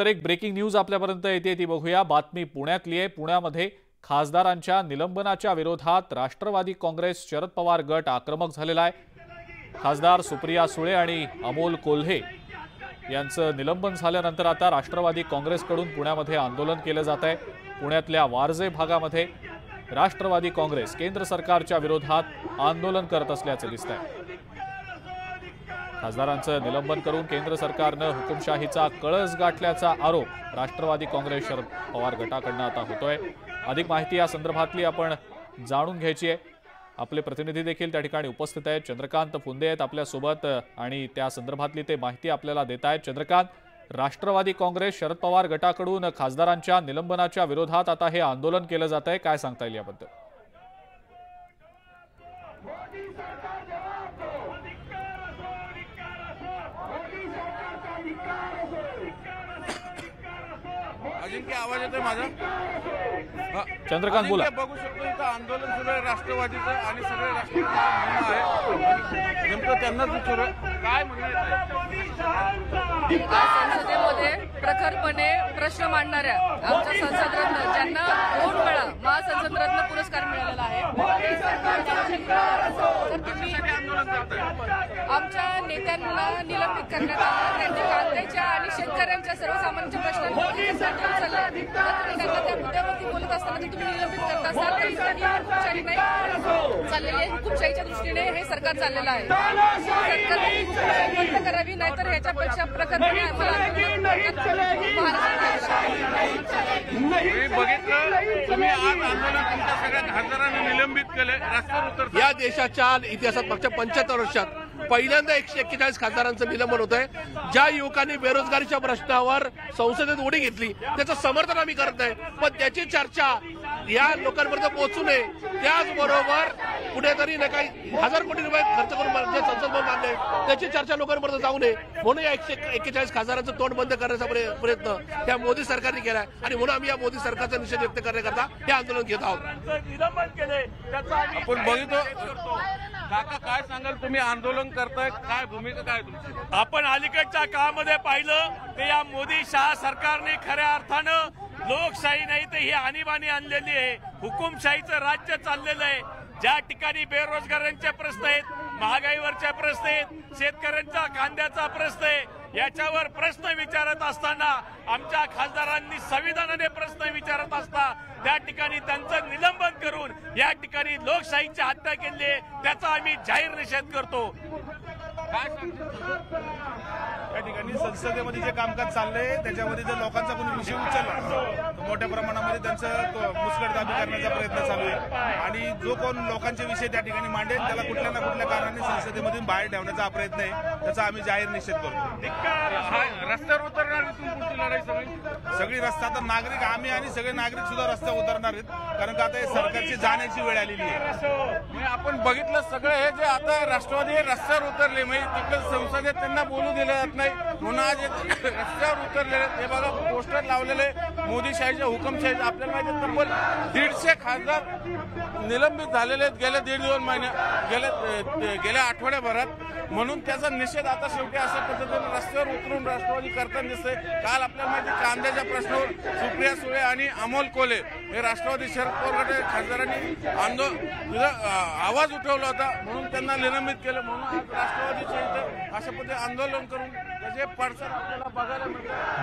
तर एक breaking news आपल्यापर्यंत येते ती बघूया. बातमी पुण्यातली आहे. पुण्यामध्ये खासदारांच्या निलंबनाच्या विरोधात राष्ट्रवादी काँग्रेस शरद पवार गट आक्रमक झालेला आहे. खासदार सुप्रिया सुळे आणि अमोल कोल्हे यांचं निलंबन झाल्यानंतर आता राष्ट्रवादी काँग्रेसकडून पुण्यामध्ये आंदोलन केलं जात आहे. पुण्यातल्या वारजे भागामध्ये राष्ट्रवादी काँग्रेस केंद्र सरकारच्या विरोधात आंदोलन करत असल्याचं दिसत आहे खासदारांचं निलंबन करून केंद्र सरकारनं हुकुमशाहीचा कळस गाठल्याचा आरोप राष्ट्रवादी काँग्रेस शरद पवार गटाकडनं आता होतोय. अधिक माहिती या संदर्भातली आपण जाणून घ्यायची आहे. आपले प्रतिनिधी देखील त्या ठिकाणी उपस्थित आहेत. चंद्रकांत फुंदे आहेत आपल्यासोबत आणि त्या संदर्भातली ते माहिती आपल्याला देत आहेत. चंद्रकांत राष्ट्रवादी काँग्रेस शरद पवार गटाकडून खासदारांच्या निलंबनाच्या विरोधात आता हे आंदोलन केलं जात आहे काय सांगता येईल याबद्दल? अजिंक्य आवाज येतोय माझा. चंद्रकांत बोला. बघू शकतो इथं आंदोलन सुरू आहे राष्ट्रवादीचं आणि सगळे राष्ट्रवादी आहे. नेमकं त्यांनाच विचारू. काय म्हणणं संसदेमध्ये प्रखरपणे प्रश्न मांडणाऱ्या आमच्या संसदरत्न ज्यांना दोन वेळा महासंसद रत्न पुरस्कार मिळालेला आहे. आमच्या नेत्यांना निलंबित करण्यात आलं. त्यांच्या कांद्याच्या आणि शेतकऱ्यांच्या सर्वसामान्यांच्या त्या मुद्द्यावरती बोलत असताना तुम्ही निलंबित करत. असाल चाललेली आहे. हुकुमशाहीच्या दृष्टीने हे सरकार चाललेलं आहे. सरकारने हुकुमशाही बंद करावी नाहीतर ह्याच्यापेक्षा प्रकरणे आम्हाला मी बघितलं? तुम्ही आज आंदोलन तुमच्या सगळ्या खासदारांना निलंबित केले. रस्त्यावर उतर या देशाच्या इतिहासात मागच्या पंच्याहत्तर वर्षात पहिल्यांदा एकशे एक्केचाळीस खासदारांचं निलंबन होत आहे ज्या युवकांनी बेरोजगारीच्या प्रश्नावर संसदेत उडी घेतली त्याचं समर्थन आम्ही करत आहे पण त्याची चर्चा या लोकांपर्यंत पोहोचू नये. त्याचबरोबर कुठेतरी ना काही हजार कोटी रुपये खर्च करून जे संसद भवन बांधले त्याची चर्चा लोकांपर्यंत जाऊ नये. म्हणून या एकशे एक्केचाळीस खासदारांचं तोंड बंद करण्याचा प्रयत्न त्या मोदी सरकारने केलाय. आणि म्हणून आम्ही या मोदी सरकारचा निषेध व्यक्त करण्याकरता हे आंदोलन घेत आहोत. आपण बघितो काका काय सांगाल? तुम्ही आंदोलन करताय काय भूमिका काय तुमची? आपण अलीकडच्या काळामध्ये पाहिलं ते या मोदी शाह सरकारने खऱ्या अर्थानं लोकशाही नाही तर ही आणीबाणी आणलेली आहे. हुकुमशाहीचं राज्य चाललेलं आहे. ज्या ठिकाणी बेरोजगारांचे प्रश्न आहेत महागाईवरचे प्रश्न आहेत शेतकऱ्यांचा कांद्याचा प्रश्न आहे याच्यावर प्रश्न विचारत असताना आमच्या खासदारांनी संविधानाने प्रश्न विचारत असता त्या ठिकाणी त्यांचं निलंबन करून या ठिकाणी लोकशाहीची हत्या केली आहे त्याचा आम्ही जाहीर निषेध करतो. या ठिकाणी संसदेमध्ये जे कामकाज चाललंय त्याच्यामध्ये जर लोकांचा कोणी विषय उचलला तर मोठ्या प्रमाणामध्ये त्यांचं मुस्कटदाबी करण्याचा प्रयत्न चालू आहे. आणि जो कोण लोकांचे विषय त्या ठिकाणी मांडेल त्याला कुठल्या ना कुठल्या कारणाने संसदेमधून बाहेर ठेवण्याचा प्रयत्न आहे त्याचा आम्ही जाहीर निषेध करतो. हा, रस्त्यावर उतरणार लढाई सगळी? सगळी रस्ता तर नागरिक आम्ही आणि सगळे नागरिक सुद्धा रस्त्यावर उतरणार आहेत. कारण का आता हे सरकारची जाण्याची वेळ आलेली आहे. म्हणजे आपण बघितलं सगळं हे जे आता राष्ट्रवादी हे रस्त्यावर उतरले म्हणजे तिकडे संसदेत त्यांना बोलू दिलं जात नाही. म्हणून आज रस्त्यावर उतरलेले आहेत. हे बघा पोस्टर लावलेले मोदीशाहीचे हुकमशाहीचे आपल्याला माहिती आहे, तब्बल दीडशे खासदार निलंबित झालेले आहेत गेल्या दीड दोन महिन्या गेल्या गेल्या आठवड्याभरात. म्हणून त्याचा निषेध आता शेवटी अशा पद्धतीने रस्त्यावर उतरून राष्ट्रवादी करताना दिसतंय. काल आपल्याला माहिती कांद्याच्या प्रश्नावर सुप्रिया सुळे आणि अमोल कोले हे राष्ट्रवादी शरद पवार गट खासदारांनी आंदोलन आवाज उठवला होता. म्हणून त्यांना निलंबित केलं. म्हणून आज राष्ट्रवादीच्या इथं अशा पद्धतीने आंदोलन करून त्याचे पडसाद आपल्याला बघायला मिळतात.